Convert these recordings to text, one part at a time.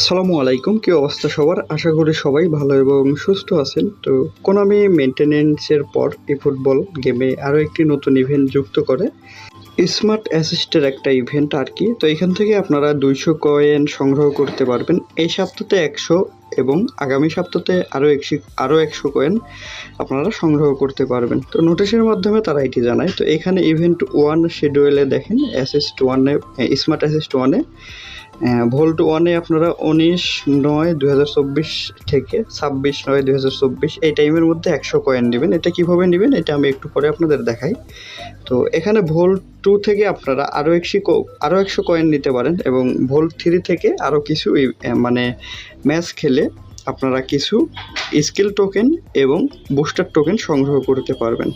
আসসালামু আলাইকুম, কি অবস্থা সবার? আশা করি সবাই ভালো এবং সুস্থ আছেন। তো কোনামি মেনটেনেন্সের পর এই ফুটবল গেমে আরও একটি নতুন ইভেন্ট যুক্ত করে। স্মার্ট অ্যাসিস্টের একটা ইভেন্ট আর কি। তো এখান থেকে আপনারা দুইশো কয়েন সংগ্রহ করতে পারবেন। এই সপ্তাহে একশো এবং আগামী সপ্তাহে আরও একশো আরও একশো কয়েন আপনারা সংগ্রহ করতে পারবেন। তো নোটিশের মাধ্যমে তারা এটি জানায়। তো এখানে ইভেন্ট ওয়ান শিডিউলে দেখেন অ্যাসিস্ট ওয়ানে স্মার্ট অ্যাসিস্ট ওয়ানে ভোল্ট ওয়ানে আপনারা উনিশ নয় দু থেকে ছাব্বিশ নয় দু এই টাইমের মধ্যে একশো কয়েন নেবেন। এটা কীভাবে নেবেন? এটা আমি একটু পরে আপনাদের দেখাই। তো এখানে ভোল্ট টু থেকে আপনারা আরও একশো আরও একশো কয়েন নিতে পারেন এবং ভোল্ট থ্রি থেকে আরও কিছু মানে ম্যাচ খেলে আপনারা কিছু স্কিল টোকেন এবং বুস্টার টোকেন সংগ্রহ করতে পারবেন।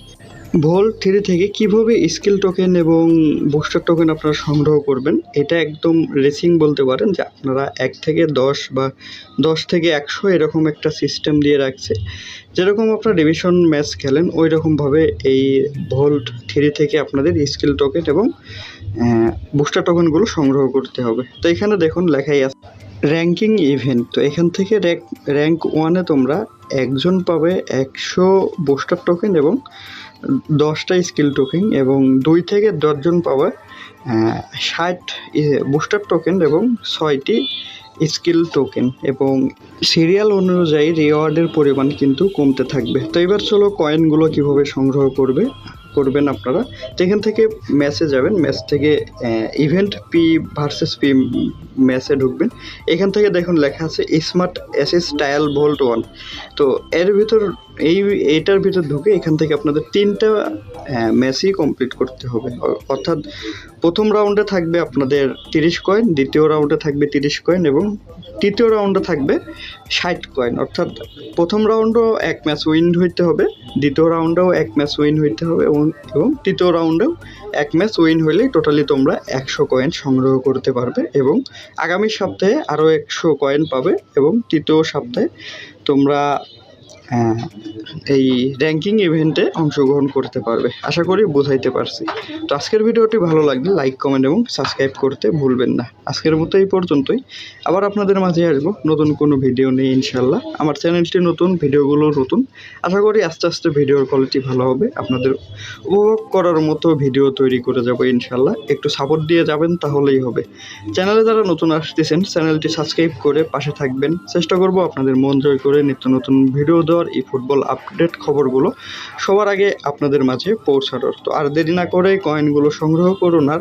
ভোল্ট থ্রি থেকে কীভাবে স্কিল টোকেন এবং বুস্টার টোকেন আপনারা সংগ্রহ করবেন, এটা একদম রেসিং বলতে পারেন যে আপনারা এক থেকে দশ বা দশ থেকে একশো এরকম একটা সিস্টেম দিয়ে রাখছে। যেরকম আপনারা ডিভিশন ম্যাচ খেলেন ওই রকমভাবে এই ভোল্ট থ্রি থেকে আপনাদের স্কিল টোকেন এবং বুস্টার টোকেনগুলো সংগ্রহ করতে হবে। তো এখানে দেখুন লেখাই আছে র্যাঙ্কিং ইভেন্ট তো এখান থেকে র্যাঙ্ক র্যাঙ্ক ওয়ানে তোমরা একজন পাবে একশো বুস্টার টোকেন এবং দশটা স্কিল টোকেন এবং দুই থেকে দশজন পাবে ষাট বুস্টার টোকেন এবং ছয়টি স্কিল টোকেন এবং সিরিয়াল অনুযায়ী রিওয়ার্ডের পরিমাণ কিন্তু কমতে থাকবে। তো এবার চলো কয়েনগুলো কীভাবে সংগ্রহ করবে। করবেন আপনারা। সেখান থেকে ম্যাচে যাবেন ম্যাচ থেকে ইভেন্ট পি ভার্সেস পি ম্যাচে ঢুকবেন। এখান থেকে দেখুন লেখা আছে smart assist trial vault one তো এর ভিতর এই এটার ভিতর ঢুকে এখান থেকে আপনাদের তিনটা ম্যাচই কমপ্লিট করতে হবে। অর্থাৎ প্রথম রাউন্ডে থাকবে আপনাদের তিরিশ কয়েন দ্বিতীয় রাউন্ডে থাকবে তিরিশ কয়েন এবং তৃতীয় রাউন্ডে থাকবে ষাট কয়েন অর্থাৎ প্রথম রাউন্ডও এক ম্যাচ উইন হইতে হবে, দ্বিতীয় রাউন্ডেও এক ম্যাচ উইন হইতে হবে এবং তৃতীয় রাউন্ডেও এক ম্যাচ উইন হইলেই টোটালি তোমরা একশো কয়েন সংগ্রহ করতে পারবে এবং আগামী সপ্তাহে আরও একশো কয়েন পাবে এবং তৃতীয় সপ্তাহে তোমরা এই র্যাঙ্কিং ইভেন্টে অংশগ্রহণ করতে পারবে। আশা করি বোঝাইতে পারছি। তো আজকের ভিডিওটি ভালো লাগলে লাইক কমেন্ট এবং সাবস্ক্রাইব করতে ভুলবেন না। আজকের মতো এই পর্যন্তই। আবার আপনাদের মাঝে আসব নতুন কোনো ভিডিও নিয়ে ইনশাল্লাহ আমার চ্যানেলটি নতুন ভিডিওগুলো নতুন। আশা করি আস্তে আস্তে ভিডিওর কোয়ালিটি ভালো হবে। আপনাদের উপভোগ করার মতো ভিডিও তৈরি করে যাব ইনশাল্লাহ একটু সাপোর্ট দিয়ে যাবেন তাহলেই হবে। চ্যানেলে যারা নতুন আসতেছেন চ্যানেলটি সাবস্ক্রাইব করে পাশে থাকবেন। চেষ্টা করব আপনাদের মন জয় করে নিত্য নতুন ভিডিও দেওয়ার এই ফুটবল আপডেট খবরগুলো সবার আগে আপনাদের মাঝে পৌঁছানোর। তো আর দেরি না করে কয়েনগুলো সংগ্রহ করুন আর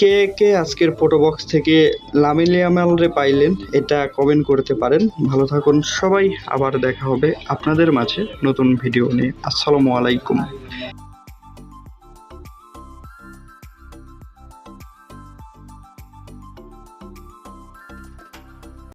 কে কে আজকের ফোটোবক্স থেকে লামিলিয়ামালরে পাইলেন এটা কমেন্ট করতে পারেন। ভালো থাকুন সবাই, আবার দেখা হবে আপনাদের মাঝে নতুন ভিডিও নিয়ে। আসসালামু আলাইকুম।